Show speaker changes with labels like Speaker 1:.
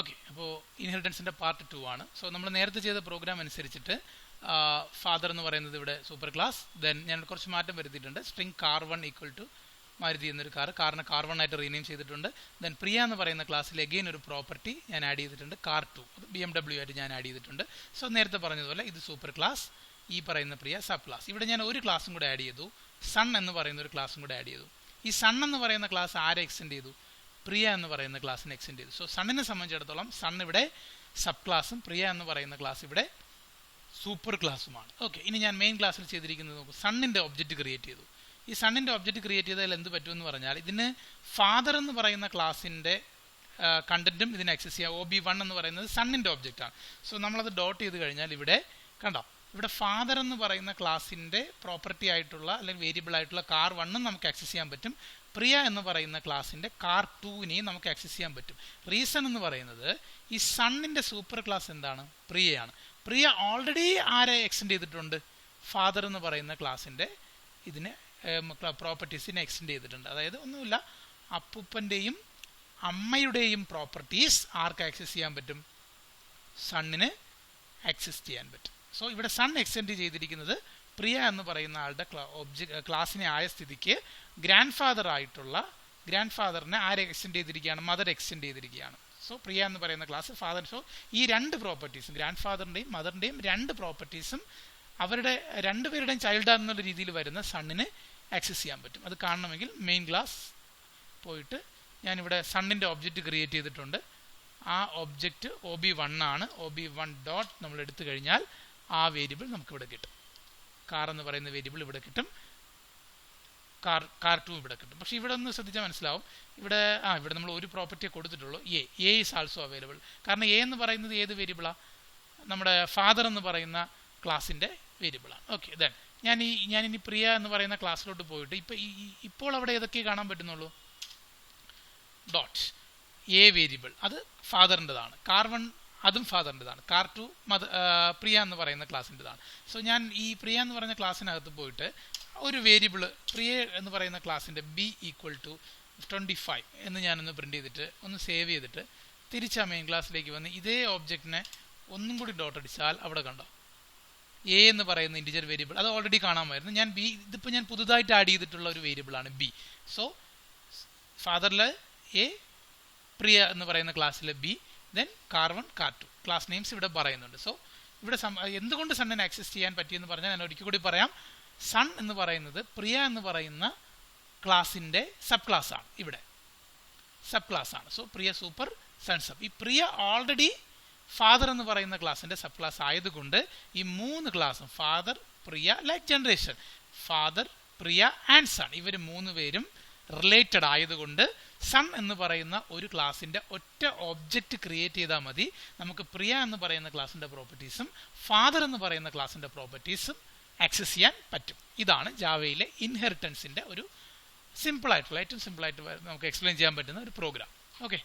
Speaker 1: Okay അപ്പോൾ ഇൻഹെറിറ്റൻസിന്റെ part two ആണ്. സോ നമ്മൾ നേരത്തെ ചെയ്ത പ്രോഗ്രാം അനുസരിച്ചിട്ട് ഫാദർ എന്ന് പറയുന്നത് ഇവിടെ സൂപ്പർ ക്ലാസ് ദെൻ ഞാൻ കുറച്ച് മാറ്റം വരുത്തിയിട്ടുണ്ട്. String car one equal to Maruti എന്നൊരു കാർ കാറിനെ കാർ വൺ ആയിട്ട് റീനെയിം ചെയ്തിട്ടുണ്ട്. ദെൻ പ്രിയ എന്ന് പറയുന്ന ക്ലാസ്സിൽ അഗെയിൻ ഒരു പ്രോപ്പർട്ടി ഞാൻ ആഡ് ചെയ്തിട്ടുണ്ട്. കാർ ടു അത് ബി എം ഡബ്ല്യു ആയിട്ട് ഞാൻ ആഡ് ചെയ്തിട്ടുണ്ട്. സോ നേരത്തെ പറഞ്ഞതുപോലെ ഇത് സൂപ്പർ ക്ലാസ് ഈ പറയുന്ന പ്രിയ സബ് ക്ലാസ് ഇവിടെ ഞാൻ ഒരു ക്ലാസ്സും കൂടെ ആഡ് ചെയ്തു. സൺ എന്ന് പറയുന്ന ഒരു ക്ലാസ്സും കൂടെ ആഡ് ചെയ്തു. ഈ സൺ എന്ന് പറയുന്ന ക്ലാസ് ആരെ എക്സ്റ്റെൻഡ് ചെയ്തു? പ്രിയ എന്ന് പറയുന്ന ക്ലാസ്സിന് എക്സ്റ്റെൻഡ് ചെയ്തു. സോ സണ്ണിനെ സംബന്ധിച്ചിടത്തോളം സൺ ഇവിടെ സബ് ക്ലാസ്സും പ്രിയ എന്ന് പറയുന്ന ക്ലാസ് ഇവിടെ സൂപ്പർ ക്ലാസ്സുമാണ് ഓക്കെ ഇനി ഞാൻ മെയിൻ ക്ലാസ്സിൽ ചെയ്തിരിക്കുന്നത് നോക്കും. സണ്ണിന്റെ ഒബ്ജക്റ്റ് ക്രിയേറ്റ് ചെയ്തു. ഈ സണ്ണിന്റെ ഒബ്ജക്റ്റ് ക്രിയേറ്റ് ചെയ്താൽ എന്ത് പറ്റുമെന്ന് പറഞ്ഞാൽ ഇതിന് ഫാദർ എന്ന് പറയുന്ന ക്ലാസ്സിന്റെ കണ്ടന്റും ഇതിന് ആക്സസ് ചെയ്യാം. ഒ ബി വൺ എന്ന് പറയുന്നത് സണ്ണിന്റെ ഒബ്ജക്റ്റാണ് സോ നമ്മളത് ഡോട്ട് ചെയ്ത് കഴിഞ്ഞാൽ ഇവിടെ കണ്ടോ. ഇവിടെ ഫാദർ എന്ന് പറയുന്ന ക്ലാസ്സിന്റെ പ്രോപ്പർട്ടി ആയിട്ടുള്ള അല്ലെങ്കിൽ വേരിയബിൾ ആയിട്ടുള്ള കാർ വണ്ണും നമുക്ക് ആക്സസ് ചെയ്യാൻ പറ്റും. പ്രിയ എന്ന് പറയുന്ന ക്ലാസ്സിന്റെ കാർ ടൂവിനെയും നമുക്ക് ആക്സസ് ചെയ്യാൻ പറ്റും. റീസൺ എന്ന് പറയുന്നത് ഈ സണ്ണിന്റെ സൂപ്പർ ക്ലാസ് എന്താണ്? പ്രിയയാണ്. പ്രിയ ഓൾറെഡി ആരെ എക്സ്റ്റെൻഡ് ചെയ്തിട്ടുണ്ട്? ഫാദർ എന്ന് പറയുന്ന ക്ലാസ്സിന്റെ ഇതിന് പ്രോപ്പർട്ടീസിനെ എക്സ്റ്റെൻഡ് ചെയ്തിട്ടുണ്ട്. അതായത് ഒന്നുമില്ല അപ്പൂപ്പന്റെയും അമ്മയുടെയും പ്രോപ്പർട്ടീസ് ആർക്ക് ആക്സസ് ചെയ്യാൻ പറ്റും? സണ്ണിന് ആക്സസ് ചെയ്യാൻ പറ്റും. സോ ഇവിടെ സൺ എക്സ്റ്റെൻഡ് ചെയ്തിരിക്കുന്നത് പ്രിയ എന്ന് പറയുന്ന ആളുടെ ഒബ്ജക്ട് ക്ലാസ്സിനെ ആയ സ്ഥിതിക്ക് ഗ്രാൻഡ് ഫാദർ ആയിട്ടുള്ള ഗ്രാൻഡ് ഫാദറിനെ ആരെ എക്സ്റ്റെൻഡ് ചെയ്തിരിക്കുകയാണ്? മദർ എക്സ്റ്റെൻഡ് ചെയ്തിരിക്കുകയാണ്. സോ പ്രിയ എന്ന് പറയുന്ന ക്ലാസ് ഫാദർ സോ ഈ രണ്ട് പ്രോപ്പർട്ടീസും ഗ്രാൻഡ് ഫാദറിന്റെയും മദറിന്റെയും രണ്ട് പ്രോപ്പർട്ടീസും അവരുടെ രണ്ടുപേരുടെയും ചൈൽഡ് എന്നുള്ള രീതിയിൽ വരുന്ന സണ്ണിന് ആക്സസ് ചെയ്യാൻ പറ്റും. അത് കാണണമെങ്കിൽ മെയിൻ ക്ലാസ് പോയിട്ട് ഞാനിവിടെ സണ്ണിന്റെ ഒബ്ജക്റ്റ് ക്രിയേറ്റ് ചെയ്തിട്ടുണ്ട്. ആ ഒബ്ജക്റ്റ് ഒ ബി വൺ ആണ്. ഒ ബി വൺ ഡോട്ട് നമ്മൾ എടുത്തു കഴിഞ്ഞാൽ ആ വേരിയബിൾ നമുക്കിവിടെ കിട്ടും. കാർ എന്ന് പറയുന്ന വേരിയബിൾ ഇവിടെ കിട്ടും. കാർ കാർ ടു ഇവിടെ കിട്ടും. പക്ഷേ ഇവിടെ ഒന്ന് ശ്രദ്ധിച്ചാൽ മനസ്സിലാവും. ഇവിടെ ആ ഇവിടെ നമ്മൾ ഒരു പ്രോപ്പർട്ടിയെ കൊടുത്തിട്ടുള്ളൂ. A A is also available കാരണം എ എന്ന് പറയുന്നത് ഏത് വേരിയബിളാണ് നമ്മുടെ ഫാദർ എന്ന് പറയുന്ന ക്ലാസ്സിന്റെ വേരിയബിളാണ് ഓക്കെ ദെൻ ഞാൻ ഈ ഞാൻ ഇനി പ്രിയ എന്ന് പറയുന്ന ക്ലാസ്സിലോട്ട് പോയിട്ട് ഇപ്പോൾ ഈ ഇപ്പോൾ അവിടെ ഏതൊക്കെ കാണാൻ പറ്റുന്നുള്ളൂ? Dot A variable. അത് ഫാദറിന്റെതാണ്. കാർ വൺ അതും ഫാദറിന്റെതാണ്. കാർ ടു മത പ്രിയ എന്ന് പറയുന്ന ക്ലാസ്സിന്റെതാണ്. സോ ഞാൻ ഈ പ്രിയ എന്ന് പറയുന്ന ക്ലാസ്സിനകത്ത് പോയിട്ട് ഒരു വേരിയബിൾ പ്രിയ എന്ന് പറയുന്ന ക്ലാസ്സിന്റെ B equal to twenty five എന്ന് ഞാനൊന്ന് പ്രിന്റ് ചെയ്തിട്ട് ഒന്ന് സേവ് ചെയ്തിട്ട് തിരിച്ച് ആ മെയിൻ ക്ലാസ്സിലേക്ക് വന്ന് ഇതേ ഓബ്ജക്റ്റിനെ ഒന്നും കൂടി ഡോട്ട് അടിച്ചാൽ അവിടെ കണ്ടോ? എ എന്ന് പറയുന്ന ഇന്റിജർ വേരിയബിൾ. അത് ഓൾറെഡി കാണാമായിരുന്നു. ഞാൻ ബി ഇതിപ്പോൾ ഞാൻ പുതുതായിട്ട് ആഡ് ചെയ്തിട്ടുള്ള ഒരു വേരിയബിളാണ് ബി. സോ ഫാദറിൽ എ പ്രിയ എന്ന് പറയുന്ന ക്ലാസ്സിലെ B then car one car two class names ഇവിടെ പറയുന്നുണ്ട്. സോ ഇവിടെ എന്തുകൊണ്ട് സണ്ണിനെ ആക്സസ് ചെയ്യാൻ പറ്റിയെന്ന് പറഞ്ഞാൽ ഞാൻ ഒരിക്കൽ കൂടി പറയാം. സൺ എന്ന് പറയുന്നത് പ്രിയ എന്ന് പറയുന്ന ക്ലാസിന്റെ സബ് ക്ലാസ് ആണ് ഇവിടെ. സബ് ക്ലാസ് ആണ്. So Priya super son sub ഈ പ്രിയ ഓൾറെഡി ഫാദർ എന്ന് പറയുന്ന ക്ലാസിന്റെ സബ് ക്ലാസ് ആയതുകൊണ്ട് ഈ മൂന്ന് ക്ലാസ്സും father Priya like generation father Priya and son ഇവർ മൂന്ന് പേരും റിലേറ്റഡ് ആയതുകൊണ്ട് സൺ എന്ന് പറയുന്ന ഒരു ക്ലാസ്സിന്റെ ഒറ്റ ഒബ്ജക്റ്റ് ക്രിയേറ്റ് ചെയ്താൽ മതി. നമുക്ക് പ്രിയ എന്ന് പറയുന്ന ക്ലാസ്സിന്റെ പ്രോപ്പർട്ടീസും ഫാദർ എന്ന് പറയുന്ന ക്ലാസ്സിന്റെ പ്രോപ്പർട്ടീസും ആക്സസ് ചെയ്യാൻ പറ്റും. ഇതാണ് ജാവയിലെ ഇൻഹെറിറ്റൻസിന്റെ ഒരു സിമ്പിളായിട്ടുള്ള ഏറ്റവും സിമ്പിളായിട്ട് നമുക്ക് എക്സ്പ്ലെയിൻ ചെയ്യാൻ പറ്റുന്ന ഒരു പ്രോഗ്രാം ഓക്കെ